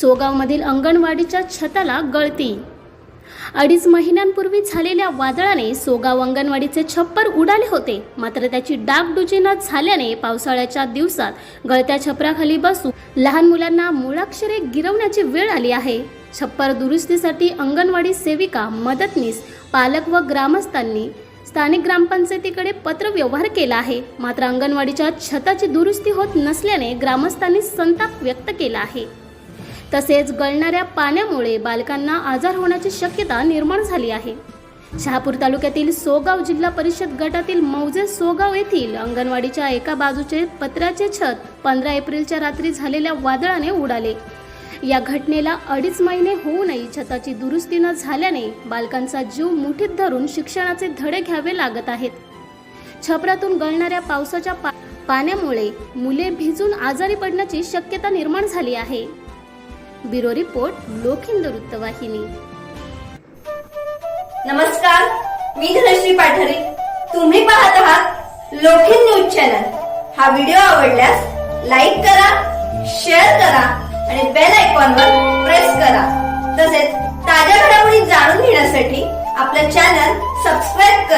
सोगावमधील अंगणवाडीच्या छताला गळती. अडीच महिन्यांपूर्वी झालेल्या वादळाने सोगाव अंगणवाडीचे छप्पर उडाले होते. मात्र त्याची डागडुजी न झाल्याने पावसाळ्याच्या दिवसात गळत्या छपराखाली बसून लहान मुलांना मुळाक्षरे गिरवण्याची वेळ आली आहे. छप्पर दुरुस्तीसाठी अंगणवाडी सेविका मदतनीस पालक व ग्रामस्थांनी स्थानिक ग्रामपंचायतीकडे पत्र व्यवहार केला आहे. मात्र अंगणवाडीच्या छताची दुरुस्ती होत नसल्याने ग्रामस्थांनी संताप व्यक्त केला आहे. तसेच गळणाऱ्या पाण्यामुळे बालकांना आजार होण्याची शक्यता निर्माण झाली आहे. शहापूर तालुक्यातील सोगाव जिल्हा परिषद गटातील मौजे सोगाव येथील अंगणवाडीच्या एका बाजूचे पत्र्याचे छत पंधरा एप्रिलच्या रात्री झालेल्या वादळाने उडाले. या घटनेला अडीच महिने होऊनही छताची दुरुस्ती न झाल्याने बालकांचा जीव मुठीत धरून शिक्षणाचे धडे घ्यावे लागत आहेत. छपरातून गळणाऱ्या पावसाच्या पा- पाण्यामुळे मुले भिजून आजारी पडण्याची शक्यता निर्माण झाली आहे. ब्युरो रिपोर्ट लोखिंद वृत्तवाहिनी नमस्कार मी धनश्री पाठारे. तुम्ही पाहत आहात लोखिन न्यूज चॅनल. हा व्हिडिओ आवडल्यास लाईक करा शेअर करा आणि बेल आयकॉनवर प्रेस करा. तसेच ताज्या घडामोडी जाणून घेण्यासाठी आपलं चॅनल सबस्क्राईब